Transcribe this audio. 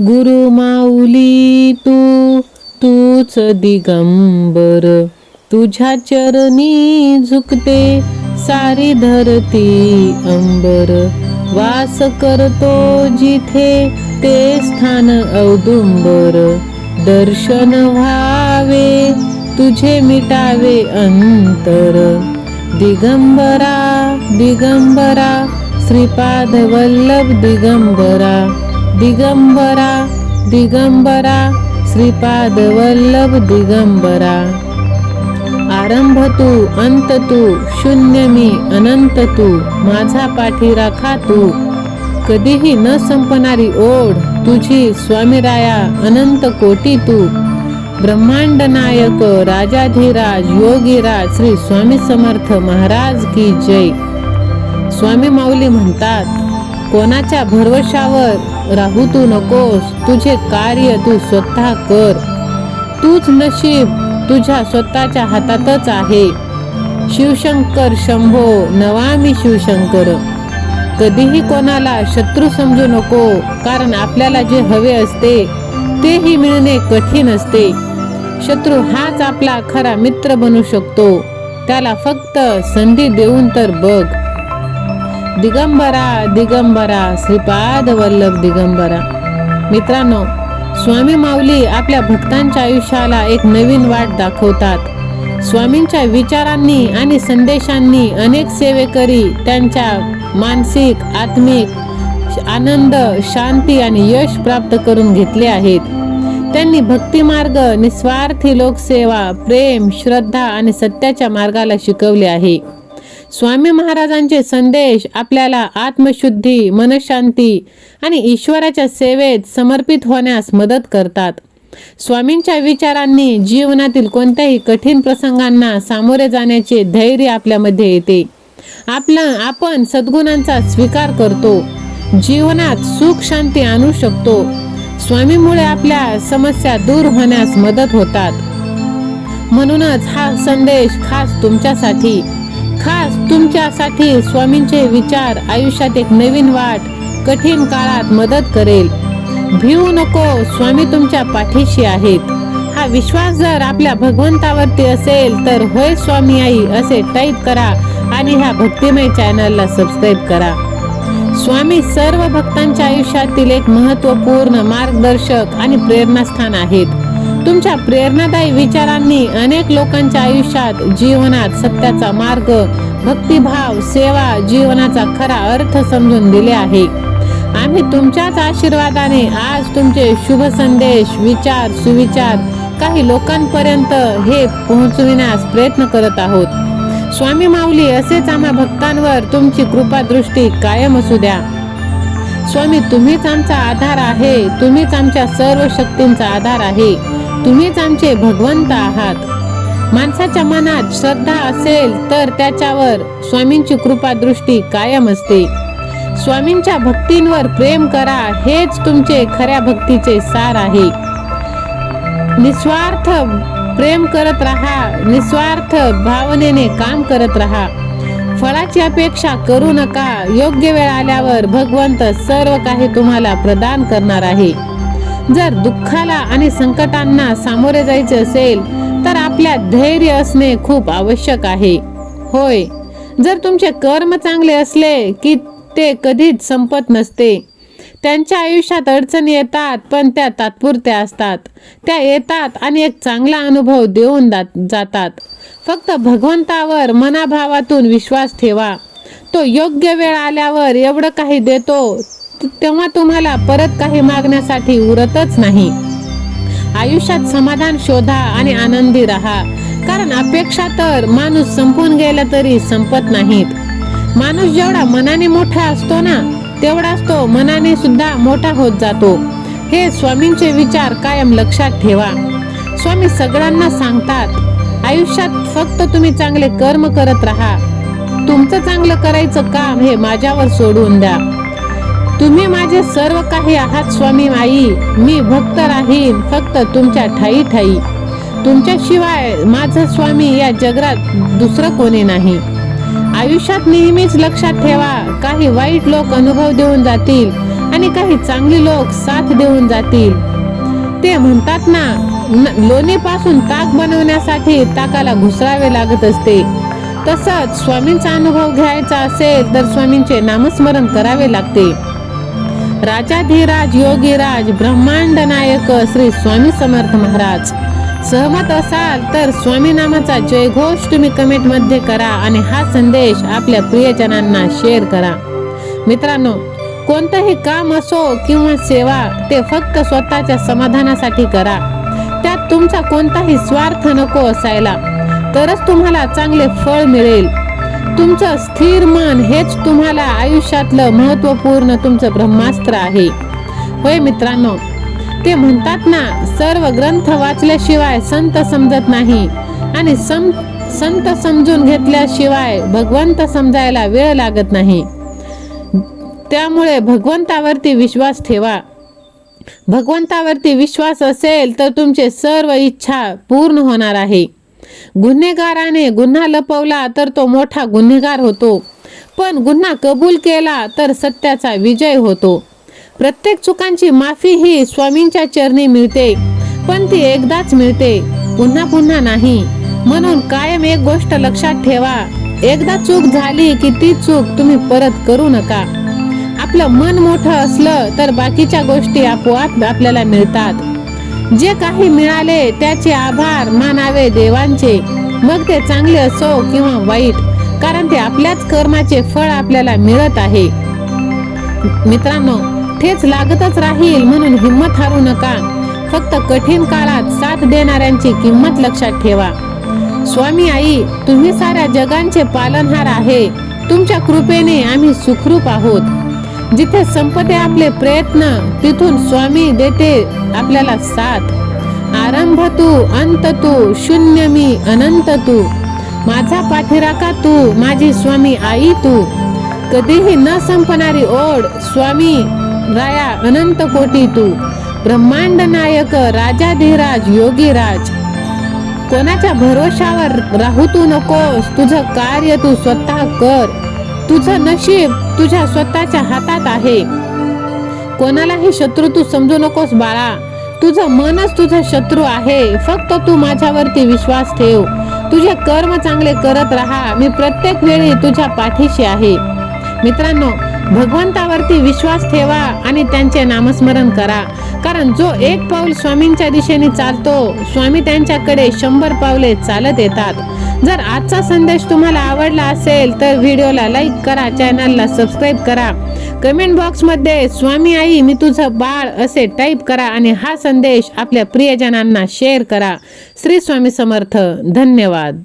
गुरु माऊली तू तूच दिगंबर. तुझ्या चरणी झुकते सारी धरती अंबर. वास करतो जिथे ते स्थान औदुंबर. दर्शन व्हावे तुझे मिटावे अंतर. दिगंबरा दिगंबरा श्रीपाद वल्लभ दिगंबरा. दिगंबरा दिगंबरा श्रीपाद वल्लभ दिगंबरा। आरंभ तू अंत तू शून्य मी अनंत तू माझा पाठी राखा तू। कधीही न संपणारी ओढ तुझी स्वामीराया अनंत कोटी तू। ब्रह्मांड नायक राजाधिराज योगीराज श्री स्वामी समर्थ महाराज की जय। स्वामी माऊली म्हणतात कोणाच्या भरवशावर राहू तू नकोस. तुझे कार्य तू स्वतः कर. तूच नशीब तुझ्या स्वतःच्या हातातच आहे. शिवशंकर शंभो नवामी शिवशंकर. कधीही कोणाला शत्रू समजू नको कारण आपल्याला जे हवे असते तेही मिळणे कठीण असते. शत्रू हाच आपला खरा मित्र बनू शकतो. त्याला फक्त संधी देऊन तर बघ. दिगंबरा दिगंबरा श्रीपाद वल्लभ दिगंबरा. मित्रांनो स्वामी माऊली आपल्या भक्तांच्या आयुष्याला एक नवीन वाट दाखवतात. स्वामींच्या विचारांनी आणि संदेशांनी अनेक सेवेकरी त्यांच्या मानसिक आत्मिक आनंद शांती आणि यश प्राप्त करून घेतले आहेत. त्यांनी भक्तिमार्ग निस्वार्थी लोकसेवा प्रेम श्रद्धा आणि सत्याच्या मार्गाला शिकवले आहे. स्वामी महाराजांचे संदेश आपल्याला आत्मशुद्धी मनशांती आणि ईश्वराच्या सेवेत समर्पित होण्यास मदत करतात. स्वामींच्या विचारांनी जीवनातील कोणत्याही कठीण प्रसंगांना सामोरे जाण्याचे धैर्य आपल्यामध्ये येते. आपला आपण सद्गुणांचा स्वीकार करतो. जीवनात सुख शांती आणू शकतो. स्वामीमुळे आपल्या समस्या दूर होण्यास मदत होतात. म्हणूनच हा संदेश खास तुमच्यासाठी खास तुमच्यासाठी स्वामींचे विचार आयुष्यात एक नवीन वाट कठीण काळात मदत करेल. भिवू नको स्वामी तुमच्या पाठीशी आहेत. हा विश्वास जर आपल्या भगवंतावरती असेल तर होय स्वामी आई असे टाईप करा आणि ह्या भक्तिमय चॅनलला सबस्क्राईब करा. स्वामी सर्व भक्तांच्या आयुष्यातील एक महत्त्वपूर्ण मार्गदर्शक आणि प्रेरणास्थान आहेत. तुमच्या प्रेरणादायी विचारांनी अनेक लोकांच्या आयुष्यात जीवनात सत्याचा मार्ग भक्तिभाव सेवा जीवनाचा खरा अर्थ समजून दिले आहे. आम्ही तुमच्याच आशीर्वादाने आज तुमचे शुभ संदेश विचार सुविचार काही लोकांपर्यंत हे पोहोचविण्यास प्रयत्न करत आहोत. स्वामी माऊली असेच आम्हा भक्तांवर तुमची कृपादृष्टी कायम असू द्या. स्वामी तुम्हीच आमचा आधार आहे. तुम्हीच आमच्या सर्व शक्तींचा आधार आहे. तुम्हीच आमचे भगवंत आहात. माणसाच्या मनात श्रद्धा असेल तर त्याच्यावर स्वामींची कृपा दृष्टी कायम असते. स्वामींच्या भक्तींवर प्रेम करा हेच तुमचे खऱ्या भक्तीचे सार आहे. निस्वार्थ प्रेम करत राहा निस्वार्थ भावनेने काम करत राहा. फळाची अपेक्षा करू नका योग्य वेळ आल्यावर भगवंत सर्व काही तुम्हाला प्रदान करणार आहे. जर दुःखाला आणि संकटांना सामोरे जायचे असेल तर आपल्यात धैर्य असणे खूप आवश्यक आहे. होय जर तुमचे कर्म चांगले असले की ते कधीच संपत नसते. त्यांच्या आयुष्यात अडचणी येतात पण त्या तात्पुरत्या असतात. त्या येतात आणि एक चांगला अनुभव देऊन जातात. फक्त भगवंतावर मनाभावातून विश्वास ठेवा. तो योग्य वेळ आल्यावर एवढं काही देतो तेव्हा तुम्हाला परत काही मागण्यासाठी उरतच नाही. आयुष्यात समाधान शोधा आणि आनंदी राहा. कारण अपेक्षा तर माणूस संपून गेला तरी संपत नाहीत. माणूस जेवढा मनाने मोठा असतो ना तेवढाच तो मनाने सुद्धा मोठा होत जातो. हे स्वामींचे विचार कायम लक्षात ठेवा. स्वामी सगळ्यांना सांगतात आयुष्यात फक्त तुम्ही चांगले कर्म करत राहा. तुमचं चांगलं करायचं काम हे माझ्यावर सोडून द्या. तुम्ही माझे सर्व काही आहात स्वामी माई. मी भक्त राहीन फक्त तुमच्या ठाई ठाई. तुमच्याशिवाय माझं स्वामी या जगरात दुसरं कोणी नाही. आयुष्यात नेहमीच लक्षात ठेवा काही वाईट लोक अनुभव देऊन जातील आणि काही चांगली लोक साथ देऊन जातील. ते म्हणतात ना न- लोणीपासून ताक बनवण्यासाठी ताकाला घुसळावे लागत असते. तसंच स्वामींचा अनुभव घ्यायचा असेल तर स्वामींचे नामस्मरण करावे लागते. राजाधिराज योगीराज ब्रह्मांड नायक श्री स्वामी समर्थ महाराज. सहमत असाल तर स्वामी नामाचा जयघोष तुम्ही कमेंटमध्ये करा आणि हा संदेश आपल्या प्रियजनांना शेअर करा. मित्रांनो कोणतंही काम असो किंवा सेवा ते फक्त स्वतःच्या समाधानासाठी करा. त्यात तुमचा कोणताही स्वार्थ नको असायला. तरच तुम्हाला चांगले फळ मिळेल. तुमचं स्थिर मन हेच तुम्हाला आयुष्यातलं महत्त्वपूर्ण तुमचं ब्रह्मास्त्र आहे. होय मित्रांनो ते म्हणतात ना सर्व ग्रंथ वाचल्याशिवाय संत समजत नाही आणि सम संत समजून घेतल्याशिवाय भगवंत समजायला वेळ लागत नाही. त्यामुळे भगवंतावरती विश्वास ठेवा. भगवंतावरती विश्वास असेल तर तुमचे सर्व इच्छा पूर्ण होणार आहे. गुन्हेगाराने गुन्हा लपवला तर तो मोठा गुन्हेगार होतो. पण गुन्हा कबूल केला तर सत्याचा विजय होतो. प्रत्येक चुकांची माफी ही स्वामींच्या चरणी मिळते पण ती एकदाच मिळते. पुन्हा पुन्हा नाही. म्हणून कायम एक गोष्ट लक्षात ठेवा. एकदा चूक झाली की ती चूक तुम्ही परत करू नका. आपलं मन मोठं असलं तर बाकीच्या गोष्टी आपोआप आपल्याला मिळतात. जे काही मिळाले त्याचे आभार मानावे देवांचे. मग ते चांगले असो किंवा वाईट कारण ते आपल्याच कर्माचे फळ आपल्याला मिळत आहे. मित्रांनो ठेच लागतच राहील म्हणून हिंमत हारू नका. फक्त कठीण काळात साथ देणाऱ्यांची किंमत लक्षात ठेवा. स्वामी आई तुम्ही साऱ्या जगांचे पालनहार आहे. तुमच्या कृपेने आम्ही सुखरूप आहोत. जिथे संपते आपले प्रयत्न तिथून स्वामी देते आपल्याला साथ. आरंभ तू अंत तू शून्य मी अनंत तू. माझा पाठीराका तू माझी स्वामी आई तू. कधीही न संपणारी ओढ स्वामी राया अनंत कोटी तू. ब्रह्मांड नायक राजाधिराज योगीराज. कोणाच्या भरोशावर राहू तू नकोस तुझं कार्य तू स्वतः कर. तुझं नशीब तुझ्या स्वतःच्या हातात आहे. कोणालाही शत्रू तू समजू नकोस बाळा. तुझं मनच तुझा शत्रू आहे. फक्त तू माझ्यावरती विश्वास ठेव. तुझे कर्म चांगले करत राहा. मी प्रत्येक वेळी तुझ्या पाठीशी आहे. मित्रांनो भगवंतावरती विश्वास ठेवा आणि त्यांचे नामस्मरण करा. कारण जो एक पाऊल स्वामींच्या दिशेने चालतो स्वामी त्यांच्याकडे शंभर पावले चालत येतात. जर आजचा संदेश तुम्हाला आवडला असेल तर व्हिडिओला लाईक करा चॅनलला सबस्क्राईब करा. कमेंट बॉक्समध्ये स्वामी आई मी तुझं बाळ असे टाईप करा आणि हा संदेश आपल्या प्रियजनांना शेअर करा. श्री स्वामी समर्थ. धन्यवाद.